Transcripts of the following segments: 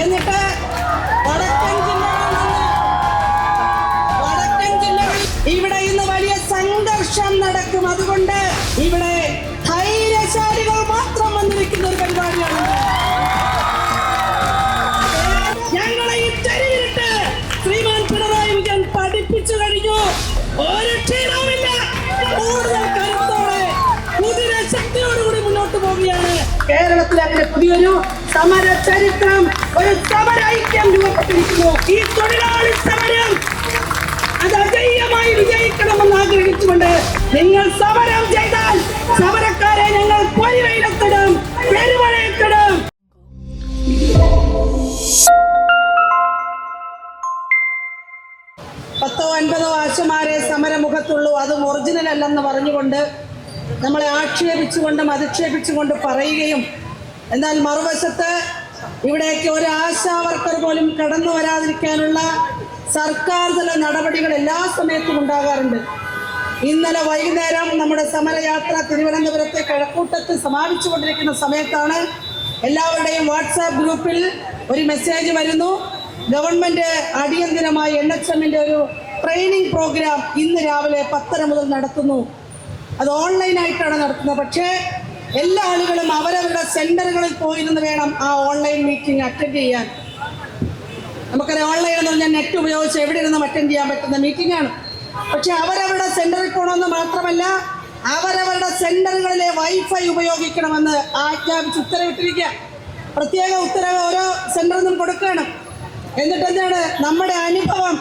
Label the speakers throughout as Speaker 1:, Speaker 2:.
Speaker 1: എന്നിട്ട് വടക്കൻ ജില്ലകളിൽ ഇവിടെ ഇന്ന് വലിയ സംഘർഷം നടക്കും. അതുകൊണ്ട് ഇവിടെ ധൈര്യശാലികൾ മാത്രം വന്നിരിക്കുന്ന ഒരു പരിപാടിയാണ്. ഞങ്ങളെ ഈ ശ്രീമാൻ പിണറായി പഠിപ്പിച്ചു കഴിഞ്ഞു. ഒരു ക്ഷീണവുമില്ല. കൂടുതൽ കരുത്തോടെ കുതിര ശക്തിയോടുകൂടി മുന്നോട്ട് പോവുകയാണ്. കേരളത്തിൽ അങ്ങനെ പുതിയൊരു സമര ചരിത്രം ഒരു സമരൈക്യം രൂപപ്പെട്ടിരിക്കുന്നു. ഈ തൊഴിലാളി സമരം അത് അജയ്യമായി വിജയിക്കണമെന്ന് ആഗ്രഹിച്ചുകൊണ്ട് നിങ്ങൾ സമരം ചെയ്താൽ സമരക്കാരെ ഞങ്ങൾ പൊരിവയിലെത്തിടും പെരുമഴയെത്തിടും പത്തോ അൻപതോ ആശമാരെ സമരമുഖത്തുള്ളൂ. അതും ഒറിജിനൽ അല്ലെന്ന് പറഞ്ഞുകൊണ്ട് നമ്മളെ ആക്ഷേപിച്ചുകൊണ്ടും അധിക്ഷേപിച്ചുകൊണ്ട് പറയുകയും എന്നാൽ മറുവശത്ത് ഇവിടേക്ക് ഒരു ആശാവർക്കർ പോലും കടന്നു വരാതിരിക്കാനുള്ള സർക്കാർ തല നടപടികൾ എല്ലാ സമയത്തും ഉണ്ടാകാറുണ്ട്. ഇന്നലെ വൈകുന്നേരം നമ്മുടെ സമരയാത്ര തിരുവനന്തപുരത്തെ കഴക്കൂട്ടത്ത് സമാപിച്ചുകൊണ്ടിരിക്കുന്ന സമയത്താണ് എല്ലാവരുടെയും വാട്സാപ്പ് ഗ്രൂപ്പിൽ ഒരു മെസ്സേജ് വരുന്നു. ഗവൺമെന്റ് അടിയന്തിരമായി എൻ എച്ച് എമ്മിന്റെ ഒരു ട്രെയിനിങ് പ്രോഗ്രാം ഇന്ന് രാവിലെ പത്തര മുതൽ നടത്തുന്നു. അത് ഓൺലൈനായിട്ടാണ് നടത്തുന്നത്. പക്ഷേ എല്ലാ ആളുകളും അവരവരുടെ സെന്ററുകളിൽ പോയിരുന്ന് വേണം ആ ഓൺലൈൻ മീറ്റിംഗ് അറ്റൻഡ് ചെയ്യാൻ. നമുക്കറിയാം ഓൺലൈൻ എന്ന് പറഞ്ഞാൽ നെറ്റ് ഉപയോഗിച്ച് എവിടെ ഇരുന്നും അറ്റൻഡ് ചെയ്യാൻ പറ്റുന്ന മീറ്റിംഗ് ആണ്. പക്ഷെ അവരവരുടെ സെന്ററിൽ പോകണമെന്ന് മാത്രമല്ല അവരവരുടെ സെന്ററുകളിലെ വൈഫൈ ഉപയോഗിക്കണമെന്ന് ആജ്ഞാപിച്ച് ഉത്തരവിട്ടിരിക്കുക പ്രത്യേക ഉത്തരവ് ഓരോ സെന്ററിൽ നിന്നും കൊടുക്കുകയാണ്. എന്നിട്ട് എന്താണ് നമ്മുടെ അനുഭവം.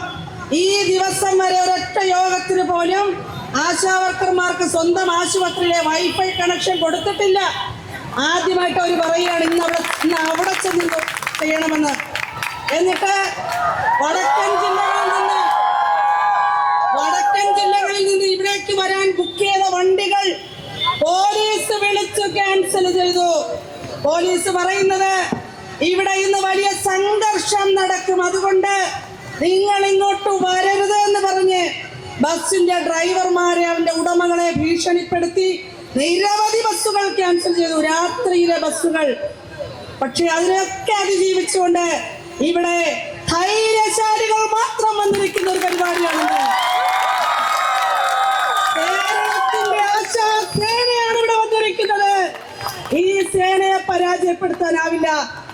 Speaker 1: ഈ ദിവസം വരെ ഒരൊറ്റ യോഗത്തിന് പോലും ആശാവർക്കർമാർക്ക് സ്വന്തം ആശുപത്രിയിലെ വൈഫൈ കണക്ഷൻ കൊടുത്തിട്ടില്ല. ആദ്യമായിട്ട് അവർ പറയുകയാണ് ഇന്ന് അവിടെ ഇന്ന് അവിടെ ചെന്ന് ചെയ്യണമെന്ന്. എന്നിട്ട് വടക്കൻ ജില്ലകളിൽ നിന്ന് വടക്കൻ ജില്ലകളിൽ നിന്ന് ഇവിടേക്ക് വരാൻ ബുക്ക് ചെയ്ത വണ്ടികൾ പോലീസ് വിളിച്ചു ക്യാൻസൽ ചെയ്തു. പോലീസ് പറയുന്നത് ഇവിടെ ഇന്ന് വലിയ സംഘർഷം നടക്കും. അതുകൊണ്ട് നിങ്ങൾ ഇങ്ങോട്ട് വരരുത് എന്ന് പറഞ്ഞ് ബസിന്റെ ഡ്രൈവർമാരെ അവന്റെ ഉടമകളെ ഭീഷണിപ്പെടുത്തി. നിരവധി ബസ്സുകൾ ക്യാൻസൽ ചെയ്തു. രാത്രിയിലെ ബസ്സുകൾ. പക്ഷെ അതിനൊക്കെ അതിജീവിച്ചുകൊണ്ട് ഇവിടെ ധൈര്യശാലികൾ മാത്രം വന്നിരിക്കുന്ന ഒരു പരിപാടിയാണ് ആശാ സേനയാണ് ഇവിടെ വന്നിരിക്കുന്നത്. ഈ സേനയെ പരാജയപ്പെടുത്താനാവില്ല.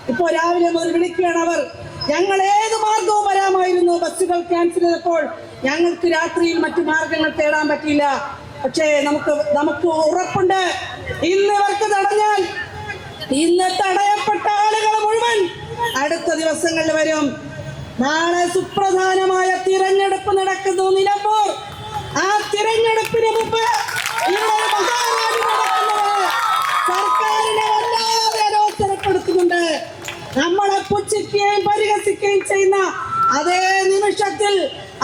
Speaker 1: ഇപ്പോ രാവിലെ മുതൽ വിളിക്കുകയാണ് അവർ. ഞങ്ങൾ ഏത് മാർഗവും വരാമായിരുന്നു. ബസ്സുകൾ ക്യാൻസൽ ചെയ്തപ്പോൾ ഞങ്ങൾക്ക് രാത്രിയിൽ മറ്റു മാർഗങ്ങൾ തേടാൻ പറ്റിയില്ല. പക്ഷേ നമുക്ക് നമുക്ക് ഉറപ്പുണ്ട്. ഇന്ന് ഇവർക്ക് തടഞ്ഞാൽ ഇന്ന് തടയപ്പെട്ട ആളുകൾ മുഴുവൻ അടുത്ത ദിവസങ്ങളിൽ വരും. നാളെ സുപ്രധാനമായ തിരഞ്ഞെടുപ്പ് നടക്കുന്നു നിലമ്പൂർ. ആ തിരഞ്ഞെടുപ്പിന് മുമ്പ് സർക്കാരിനെ വല്ലാതെ നമ്മളെ പുച്ഛിക്കുകയും പരിഹസിക്കുകയും ചെയ്യുന്ന അതേ നിമിഷത്തിൽ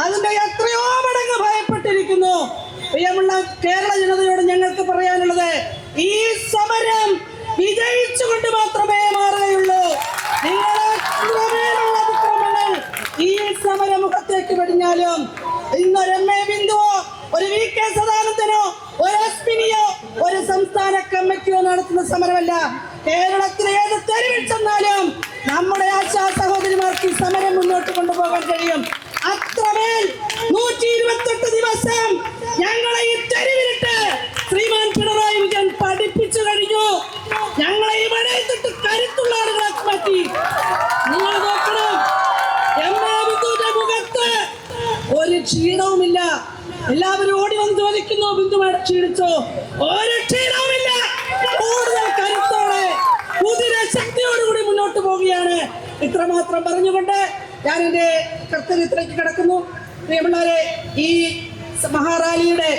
Speaker 1: അതിന്റെ എത്രയോ മടങ്ങ് ഭയപ്പെട്ടിരിക്കുന്നു. പ്രിയമുള്ള കേരള ജനതയോട് ഞങ്ങൾക്ക് പറയാനുള്ളത് ഈ സമരം വിജയിച്ചുകൊണ്ട് മാത്രമേ മാറുകയുള്ളൂ. നിങ്ങളെ അതിക്രമങ്ങൾ ഈ സമരമുഖത്തേക്ക് വെടിഞ്ഞാലും ഇന്നൊരു എം എ ബിന്ദുവോ ഒരു വി കെ സദാനന്ദനോ ഒരു അസ്മിനിയോ ഒരു സംസ്ഥാന കമ്മിറ്റിയോ നടത്തുന്ന സമരമല്ല. കേരളത്തിലെ ഏത് തെരുവിൽ നമ്മുടെ ആശാ സഹോദരിമാർക്ക് ഈ സമരം മുന്നോട്ട് കൊണ്ടുപോകാൻ കഴിയും. അത്രമേൽ നൂറ്റി ഇരുപത്തെട്ട് ദിവസം ഞങ്ങളെ ഈ തെരുവിലിട്ട് ശ്രീമാൻ പിണറായി വിജയൻ പഠിപ്പിച്ചു കഴിഞ്ഞു. ഞങ്ങളെ ഇവിടെ ഇട്ടിട്ട് കരുത്തുള്ള ആളുകളാക്കി മാറ്റി. നിങ്ങൾ നോക്കണം. എമ്മാബിന്ദുവിന്റെ മുഖത്ത് ഒരു ക്ഷീണവുമില്ല. എല്ലാവരും ഓടി വന്ന് ചോദിക്കുന്നു ബിന്ദുമായിട്ട് ക്ഷീണിച്ചോ. ഒരു ക്ഷീണവുമില്ല. കൂടുതൽ കരുത്തോടെ കുതിര ശക്തിയോടുകൂടി മുന്നോട്ട് പോവുകയാണ്. ഇത്രമാത്രം പറഞ്ഞുകൊണ്ട് ഞാൻ എന്റെ കർത്തവ്യത്തിലേക്ക് കിടക്കുന്നു. പ്രിയമുള്ളവരെ ഈ മഹാറാലിയുടെ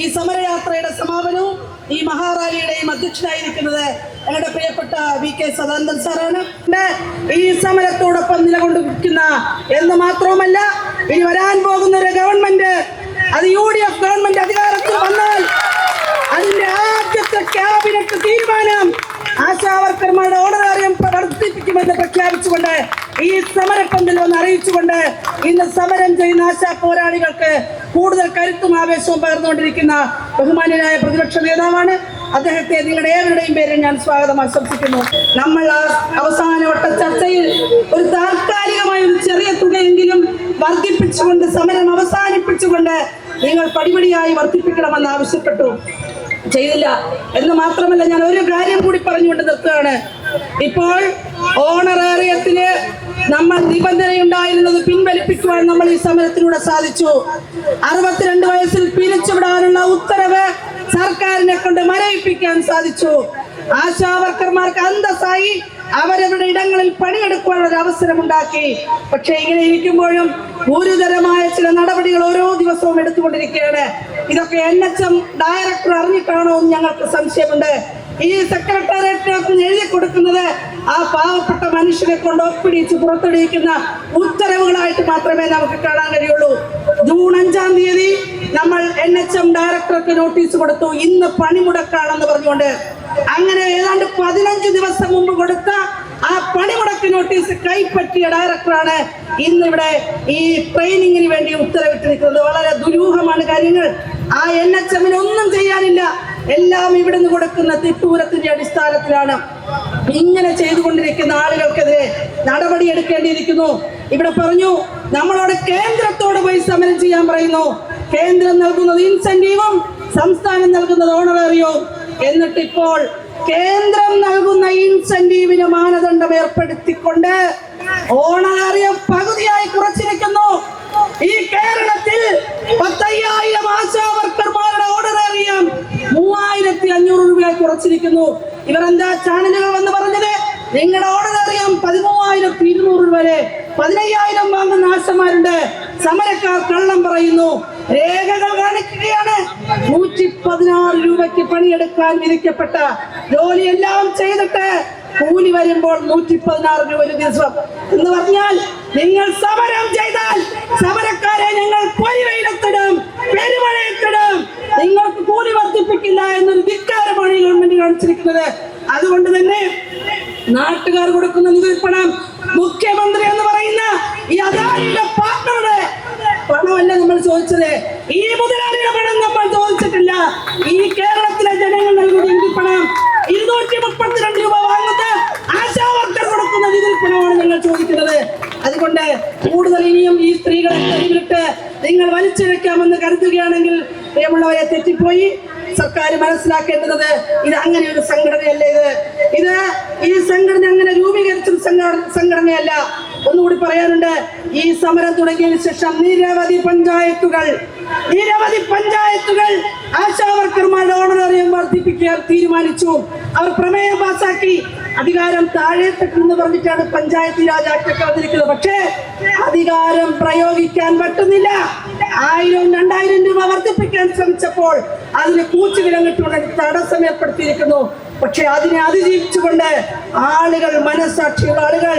Speaker 1: ഈ സമരയാത്രയുടെ സമാപനവും ഈ മഹാറാലിയുടെയും അധ്യക്ഷനായിരിക്കുന്നത് ഞങ്ങളുടെ പ്രിയപ്പെട്ട വി കെ സദാനന്ദൻ സാറാണ്. ഈ സമരത്തോടൊപ്പം നിലകൊണ്ടിരിക്കുന്ന എന്ന് മാത്രവുമല്ല ഇനി വരാൻ പോകുന്ന ഒരു ഗവൺമെന്റ് അത് യു ഡി എഫ് ഗവൺമെന്റ് അധികാരത്തിൽ വന്നാൽ അതിന്റെ ആദ്യത്തെ ക്യാബിനറ്റ് തീരുമാനം ആശാവർക്കർമാരുടെ ഓണറേറിയം വർദ്ധിപ്പിക്കുമെന്ന് പ്രഖ്യാപിച്ചുകൊണ്ട് ഈ സമരപ്പന്തൽ വന്ന് അറിയിച്ചുകൊണ്ട് ഇന്ന് സമരം ചെയ്യുന്ന ആശാ പോരാളികൾക്ക് കൂടുതൽ കരുത്തും ആവേശവും പകർന്നുകൊണ്ടിരിക്കുന്ന ബഹുമാന്യനായ പ്രതിപക്ഷ നേതാവാണ്. അദ്ദേഹത്തെ നിങ്ങളുടെ ഏവരുടെയും പേരിൽ ഞാൻ സ്വാഗതം ആശംസിക്കുന്നു. നമ്മൾ ആ അവസാനവട്ട ചർച്ചയിൽ ഒരു താൽക്കാലികമായ ഒരു ചെറിയ തുകയെങ്കിലും വർദ്ധിപ്പിച്ചുകൊണ്ട് സമരം അവസാനിപ്പിച്ചുകൊണ്ട് നിങ്ങൾ പടിപടിയായി വർദ്ധിപ്പിക്കണമെന്ന് ആവശ്യപ്പെട്ടു. ചെയ്തില്ല. എന്ന് മാത്രമല്ല ഞാൻ ഒരു കാര്യം കൂടി പറഞ്ഞുകൊണ്ട് നിർത്തുകയാണ്. ഇപ്പോൾ ഓണറേറിയത്തിന് നമ്മൾ നിബന്ധനയുണ്ടായിരുന്നത് പിൻവലിപ്പിക്കുവാൻ നമ്മൾ ഈ സമരത്തിലൂടെ സാധിച്ചു. അറുപത്തിരണ്ട് വയസ്സിൽ പിരിച്ചുവിടാനുള്ള ഉത്തരവ് സർക്കാരിനെ കൊണ്ട് മരവിപ്പിക്കാൻ സാധിച്ചു. ആശാവർക്കർമാർക്ക് അന്തസ്സായി അവരവരുടെ ഇടങ്ങളിൽ പണിയെടുക്കുവാനുള്ള ഒരു അവസരം ഉണ്ടാക്കി പക്ഷേ ഇങ്ങനെ ഇരിക്കുമ്പോഴും ഗുരുതരമായ ചില നടപടികൾ ഓരോ ദിവസവും എടുത്തുകൊണ്ടിരിക്കുകയാണ്. ഇതൊക്കെ എൻ എച്ച് എം ഡയറക്ടർ അറിഞ്ഞിട്ടാണോ എന്ന് ഞങ്ങൾക്ക് സംശയമുണ്ട്. ഈ സെക്രട്ടേറിയറ്റിനകത്ത് എഴുതി കൊടുക്കുന്നത് ആ പാവപ്പെട്ട മനുഷ്യരെ കൊണ്ട് ഒപ്പിടിച്ച് പുറത്തെടുക്കുന്ന ഉത്തരവുകളായിട്ട് മാത്രമേ നമുക്ക് കാണാൻ കഴിയുള്ളൂ. ജൂൺ അഞ്ചാം തീയതി നമ്മൾ എൻ എച്ച് എം ഡയറക്ടർക്ക് നോട്ടീസ് കൊടുത്തു. ഇന്ന് പണിമുടക്കാണെന്ന് പറഞ്ഞുകൊണ്ട് അങ്ങനെ ഏതാണ്ട് പതിനഞ്ച് ദിവസം മുമ്പ് കൊടുത്ത ആ പണിമുടക്ക് നോട്ടീസ് കൈപ്പറ്റിയ ഡയറക്ടറാണ് ഇന്നിവിടെ ഈ ട്രെയിനിങ്ങിന് വേണ്ടി ഉത്തരവിട്ടിരിക്കുന്നത്. വളരെ ദുരൂഹമാണ് കാര്യങ്ങൾ. ആ എൻ എച്ച് എമ്മിന് ഒന്നും ചെയ്യാനില്ല. എല്ലാം ഇവിടുന്ന് കൊടുക്കുന്ന തിട്ടൂരത്തിന്റെ അടിസ്ഥാനത്തിലാണ് ഇങ്ങനെ ചെയ്തുകൊണ്ടിരിക്കുന്ന ആളുകൾക്കെതിരെ നടപടി എടുക്കേണ്ടിയിരിക്കുന്നു. ഇവിടെ പറഞ്ഞു നമ്മളോട് കേന്ദ്രത്തോട് പോയി സമരം ചെയ്യാൻ പറയുന്നു. കേന്ദ്രം നൽകുന്നത് ഇൻസെന്റീവും സംസ്ഥാനം നൽകുന്നത് ഓണറേറിയവും എന്നിട്ട് ഇപ്പോൾ കേന്ദ്രം നൽകുന്ന ഇൻസെന്റീവിന് മാനദണ്ഡം ഏർപ്പെടുത്തിക്കൊണ്ട് ഓണറേറിയം പകുതിയായി കുറച്ചിരിക്കുന്നു. ഈ കേരളത്തിൽ പത്തയ്യായിരം ആശാവർക്കർമാരുടെ അറിയാം. മൂവായിരത്തി അഞ്ഞൂറ് രൂപയായി കുറച്ചിരിക്കുന്നു. ഇവർ എന്താ ചാനലുകൾ വന്ന് പറഞ്ഞത്? നിങ്ങളുടെ ഓർഡർ അറിയാം പതിമൂവായിരത്തി ഇരുന്നൂറ് രൂപ വരെ. പതിനയ്യായിരം വാങ്ങുന്ന ആശമാരുണ്ട് സമരക്കാർ കള്ളം പറയുന്നു. രേഖകൾ കാണിക്കുകയാണ്. നൂറ്റി പതിനാറ് രൂപയ്ക്ക് പണിയെടുക്കാൻ വിധിക്കപ്പെട്ട ജോലിയെല്ലാം ചെയ്തിട്ട് കൂലി വരുമ്പോൾ നൂറ്റി പതിനാറ് രൂപ ഒരു ദിവസം. എന്ന് പറഞ്ഞാൽ നിങ്ങൾ സമരം ചെയ്താൽ സമരക്കാരെ ഞങ്ങൾ പൊരിവയിലെത്തിടും പെരുമഴയത്തിടും. നിങ്ങൾക്ക് കൂലി വർദ്ധിപ്പിക്കില്ല എന്നൊരു ധിക്കാരമാണ് ഈ ഗവൺമെന്റ് കാണിച്ചിരിക്കുന്നത്. അതുകൊണ്ട് തന്നെ നാട്ടുകാർ കൊടുക്കുന്ന നികുതിപ്പണം മുഖ്യമന്ത്രി എന്ന് പറയുന്ന ഈ അദാനിയുടെ പാർട്ടിയുടെ പണമല്ല നമ്മൾ ചോദിച്ചത്. ഈ മുതലാളിയുടെ നിങ്ങൾ വലിച്ചെടുക്കാമെന്ന് കരുതുകയാണെങ്കിൽ പ്രിയമുള്ളവരെ തെറ്റിപ്പോയി. സർക്കാർ മനസ്സിലാക്കേണ്ടത് ഇത് അങ്ങനെ ഒരു സംഘടനയല്ല ഇത്? ഇത് ഈ സംഘടന അങ്ങനെ രൂപീകരിച്ച സംഘടനയല്ല. ഒന്നുകൂടി പറയാനുണ്ട് ഈ സമരം തുടങ്ങിയതിനു ശേഷം നിരവധി പഞ്ചായത്തുകൾ നിരവധി പഞ്ചായത്തുകൾ ആശാവർക്കർമാരുടെ ഓണറേറിയം വർദ്ധിപ്പിക്കാൻ തീരുമാനിച്ചു. അവർ പ്രമേയം പാസാക്കി. അധികാരം താഴെത്തട്ടെന്ന് പറഞ്ഞിട്ടാണ് പഞ്ചായത്ത് രാജ് വന്നിരിക്കുന്നത് പക്ഷേ അധികാരം പ്രയോഗിക്കാൻ പറ്റുന്നില്ല. ആയിരം രണ്ടായിരം രൂപ വർദ്ധിപ്പിക്കാൻ ശ്രമിച്ചപ്പോൾ അതിന് കൂച്ചുവിലങ്ങിട്ടുകൊണ്ട് തടസ്സം ഏർപ്പെടുത്തിയിരിക്കുന്നു. പക്ഷെ അതിനെ അതിജീവിച്ചുകൊണ്ട് ആളുകൾ മനസ്സാക്ഷിയുള്ള ആളുകൾ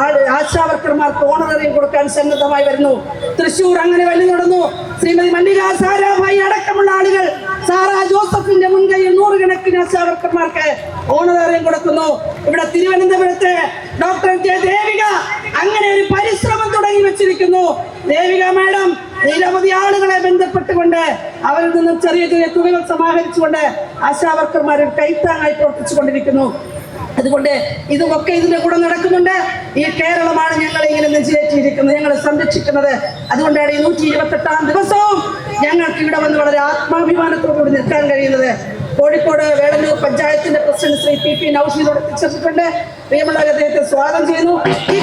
Speaker 1: ആൾ ആശാവർക്കർമാർക്ക് ഓണററിയും കൊടുക്കാൻ സന്നദ്ധമായി വരുന്നു. തൃശൂർ അങ്ങനെ വലിയ നടന്നു. ശ്രീമതി മല്ലിക സാരാഭായി അടക്കമുള്ള ആളുകൾ സാറാ ജോസഫിന്റെ മുൻകൈയിൽ നൂറുകണക്കിന് ആശാവർക്കർമാർക്ക് ഓണറിയും കൊടുക്കുന്നു. ഇവിടെ തിരുവനന്തപുരത്ത് ഡോക്ടർ ജെ ദേവിക അങ്ങനെ ഒരു പരിശ്രമം തുടങ്ങി വെച്ചിരിക്കുന്നു. ദേവിക മാഡം നിരവധി ആളുകളെ ബന്ധപ്പെട്ടുകൊണ്ട് അവരിൽ നിന്നും ചെറിയ ചെറിയ തുകകൾ സമാഹരിച്ചുകൊണ്ട് ആശാവർക്കർമാരെ കൈത്താങ്ങായി പ്രവർത്തിച്ചുകൊണ്ടിരിക്കുന്നു. അതുകൊണ്ട് ഇതുമൊക്കെ ഇതിന്റെ കൂടെ നടക്കുന്നുണ്ട്. ഈ കേരളമാണ് ഞങ്ങളെ ഇങ്ങനെ നെഞ്ചിലേറ്റിയിരിക്കുന്നത് ഞങ്ങളെ സംരക്ഷിക്കുന്നത്. അതുകൊണ്ടാണ് ഈ നൂറ്റി ഇരുപത്തെട്ടാം ദിവസവും ഞങ്ങൾക്ക് ഇവിടെ വന്ന് വളരെ ആത്മാഭിമാനത്തോടുകൂടി നിൽക്കാൻ കഴിയുന്നത്. കോഴിക്കോട് വേളന്നൂർ പഞ്ചായത്തിന്റെ പ്രസിഡന്റ് ശ്രീ പി പി നൌഷീദോട് എത്തിച്ചേർന്നിട്ടുണ്ട്. പ്രിയമുള്ള അദ്ദേഹത്തെ സ്വാഗതം ചെയ്യുന്നു ഈ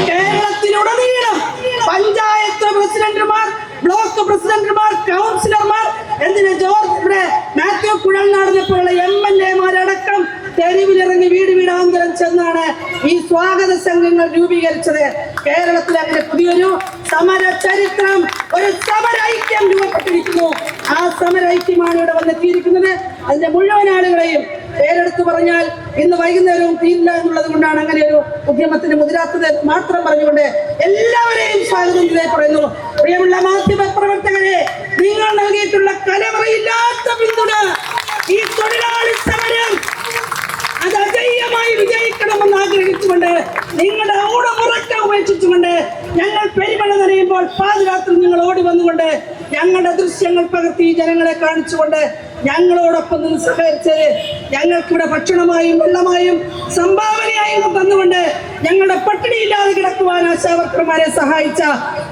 Speaker 1: സ്വാഗത സംഘങ്ങൾ രൂപീകരിച്ചത് കേരളത്തിൽ അങ്ങനെ പുതിയൊരു സമര ചരിത്രം ഒരു സമരൈക്യം രൂപപ്പെട്ടിരിക്കുന്നു. ആ സമരൈക്യമാണ് ഇവിടെ വന്നെത്തിയിരിക്കുന്നത്. അതിന്റെ മുഴുവൻ ആളുകളെയും പേരെടുത്ത് പറഞ്ഞാൽ ഇന്ന് വൈകുന്നേരവും തീരില്ല എന്നുള്ളത് കൊണ്ടാണ് അങ്ങനെ ഒരു ഉദ്യമത്തിന് മുതിരാത്തത് മാത്രം പറഞ്ഞുകൊണ്ട് എല്ലാവരെയും സ്വാഗതം ചെയ്തേ പറയുന്നു. പ്രിയമുള്ള മാധ്യമ പ്രവർത്തകരെ നിങ്ങൾ നൽകിയിട്ടുള്ള കലവറയില്ലാത്ത പിന്തുണ ഈ തൊഴിലാളി സമരം അത് അജയ്യമായി വിജയിക്കണമെന്ന് ആഗ്രഹിച്ചുകൊണ്ട് നിങ്ങളുടെ ഊടമുറക്കം ഉപേക്ഷിച്ചുകൊണ്ട് ഞങ്ങൾ പെരുമഴ നനയുമ്പോൾ പാതിരാത്രി നിങ്ങൾ ഓടി വന്നുകൊണ്ട് ഞങ്ങളുടെ ദൃശ്യങ്ങൾ പകർത്തി ജനങ്ങളെ കാണിച്ചുകൊണ്ട് ഞങ്ങളോടൊപ്പം നിന്ന് സഹകരിച്ചത് ഞങ്ങൾക്കിവിടെ ഭക്ഷണമായും വെള്ളമായും സംഭാവനയായും തന്നുകൊണ്ട് ഞങ്ങളുടെ പട്ടിണിയില്ലാതെ കിടക്കുവാൻ ആശാവർക്കർമാരെ സഹായിച്ച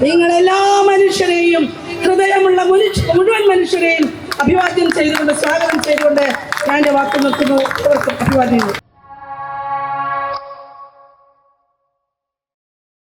Speaker 1: നിങ്ങളെല്ലാ മനുഷ്യരെയും ഹൃദയമുള്ള മുഴുവൻ മനുഷ്യരെയും അഭിവാദ്യം ചെയ്തുകൊണ്ട് സ്വാഗതം ചെയ്തുകൊണ്ട് ഞാൻ എന്റെ വാക്ക് നിർത്തുന്നു. അവർക്ക് അഭിവാദ്യം